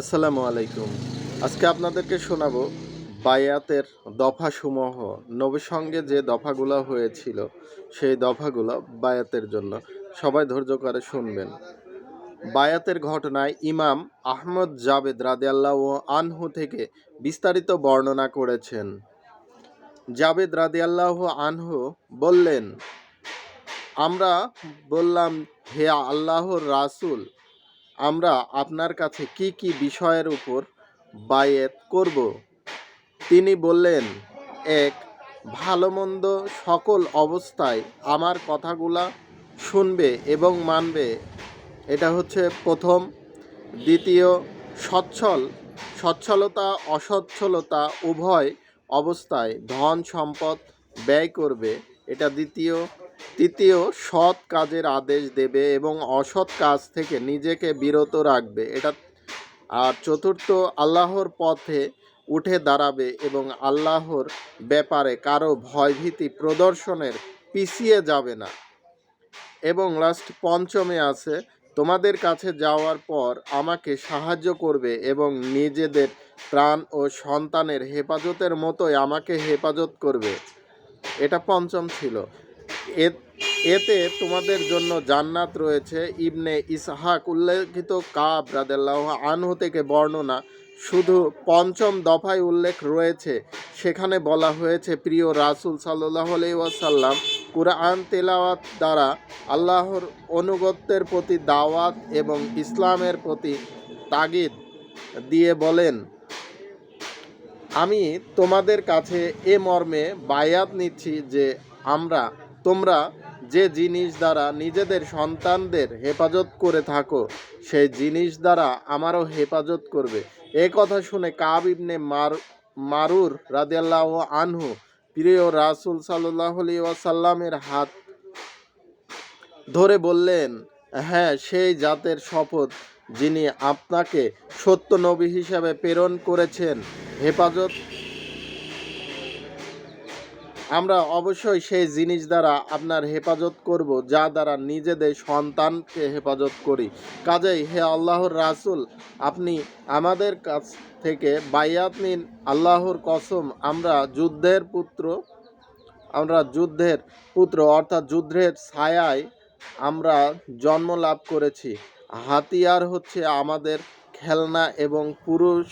আসসালামু আলাইকুম। আজকে আপনাদেরকে শোনাবো বায়াতের দফাসমূহ। নবীর সঙ্গে যে দফাগুলো হয়েছিল, সেই দফাগুলো বায়াতের জন্য। সবাই ধৈর্য করে শুনবেন। বায়াতের ঘটনায় ইমাম আহমদ জাবেদ রাদিয়াল্লাহ আনহু থেকে বিস্তারিত বর্ণনা করেছেন। জাবেদ রাদিয়াল্লাহ আনহু বললেন, আমরা বললাম, হে আল্লাহর রাসূল আমরা আপনার কাছে কি কি বিষয়ের উপর বায়েত করব? তিনি বললেন, এক ভালো মন্দ সকল অবস্থায় আমার কথাগুলা শুনবে এবং মানবে। এটা হচ্ছে প্রথম। দ্বিতীয়, সচ্ছল, সচ্ছলতা, অসচ্ছলতা উভয় অবস্থায় ধন সম্পদ ব্যয় করবে। এটা দ্বিতীয়। তৃতীয়, সৎ কাজের আদেশ দেবে এবং অসৎ কাজ থেকে নিজেকে বিরত রাখবে। এটা, আর চতুর্থ, আল্লাহর পথে উঠে দাঁড়াবে এবং আল্লাহর ব্যাপারে কারও ভয়ভীতি প্রদর্শনের পিছিয়ে যাবে না। এবং লাস্ট পঞ্চমে আছে, তোমাদের কাছে যাওয়ার পর আমাকে সাহায্য করবে এবং নিজেদের প্রাণ ও সন্তানের হেফাজতের মতোই আমাকে হেফাজত করবে। এটা পঞ্চম ছিল। এতে তোমাদের জন্য জান্নাত রয়েছে। ইবনে ইসহাক উল্লেখিত কাব রাদেল্লাহ আনহু থেকে বর্ণনা, শুধু পঞ্চম দফায় উল্লেখ রয়েছে। সেখানে বলা হয়েছে, প্রিয় রাসুল সাল্লাহ ওয়াসাল্লাম, কুরআন তেলাওয়াত দ্বারা আল্লাহর অনুগত্যের প্রতি দাওয়াত এবং ইসলামের প্রতি তাগিদ দিয়ে বলেন, আমি তোমাদের কাছে এ মর্মে বায়াত নিচ্ছি যে আমরা তোমরা যে জিনিস দ্বারা নিজেদের সন্তানদের হেফাজত করে থাকো, সেই জিনিস দ্বারা আমারও হেফাজত করবে। এ কথা শুনে কাব ইবনে মার, মারুর রাদিয়াল্লাহ আনহু প্রিয় রাসুল সাল্লাহ ওয়াসাল্লামের হাত ধরে বললেন হ্যাঁ সেই জাতের শপথ যিনি আপনাকে সত্য নবী হিসাবে প্রেরণ করেছেন, হেফাজত আমরা অবশ্যই সেই জিনিস দ্বারা আপনার হেফাজত করব, যা দ্বারা নিজেদের সন্তানকে হেফাজত করি। কাজেই হে আল্লাহর রাসুল, আপনি আমাদের কাছ থেকে বাইয়াত নিন। আল্লাহর কসম, আমরা যুদ্ধের পুত্র, আমরা যুদ্ধের পুত্র, অর্থাৎ যুদ্ধের ছায়ায় আমরা জন্ম লাভ করেছি। হাতিয়ার হচ্ছে আমাদের খেলনা এবং পুরুষ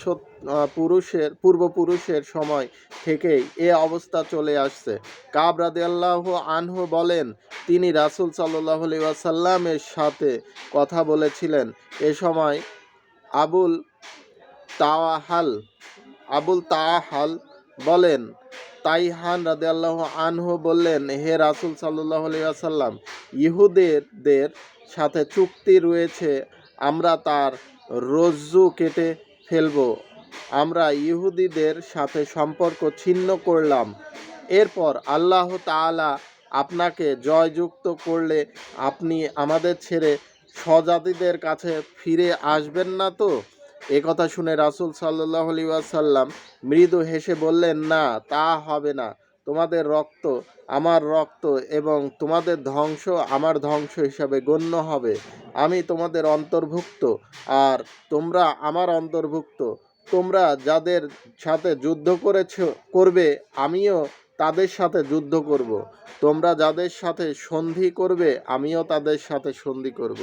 পুরুষের, পূর্বপুরুষের সময় থেকেই এ অবস্থা চলে আসছে। কাব রাদিয়াল্লাহ আনহু বলেন, তিনি রাসূল সাল্লাহ ওয়াসাল্লামের সাথে কথা বলেছিলেন। এ সময় আবুল তাওয়াহাল, আবুল তাহাল বলেন, তাইহান রাদিয়াল্লাহু আনহু বললেন, হে রাসূল সাল্লাল্লাহু আলাইহি ওয়াসাল্লাম ইহুদেরদের সাথে চুক্তি রয়েছে, আমরা তার রজ্জু কেটে ফেলব। আমরা ইহুদিদের সাথে সম্পর্ক ছিন্ন করলাম। এরপর আল্লাহ তাআলা আপনাকে জয়যুক্ত করলে আপনি আমাদের ছেড়ে স্বজাতিদের কাছে ফিরে আসবেন না তো? কথা শুনে রাসূল সাল্লাহ আলি মৃদু হেসে বললেন, না, তা হবে না। তোমাদের রক্ত আমার রক্ত এবং তোমাদের ধ্বংস আমার ধ্বংস হিসাবে গণ্য হবে। আমি তোমাদের অন্তর্ভুক্ত। আর তোমরা আমার অন্তর্ভুক্ত। তোমরা যাদের সাথে যুদ্ধ করেছ, করবে, আমিও তাদের সাথে যুদ্ধ করব। তোমরা যাদের সাথে সন্ধি করবে, আমিও তাদের সাথে সন্ধি করব।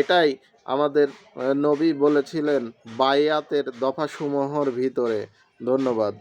এটাই আমাদের নবী বলেছিলেন, বায়াতের দফাসমূহর ভিতরে ধন্যবাদ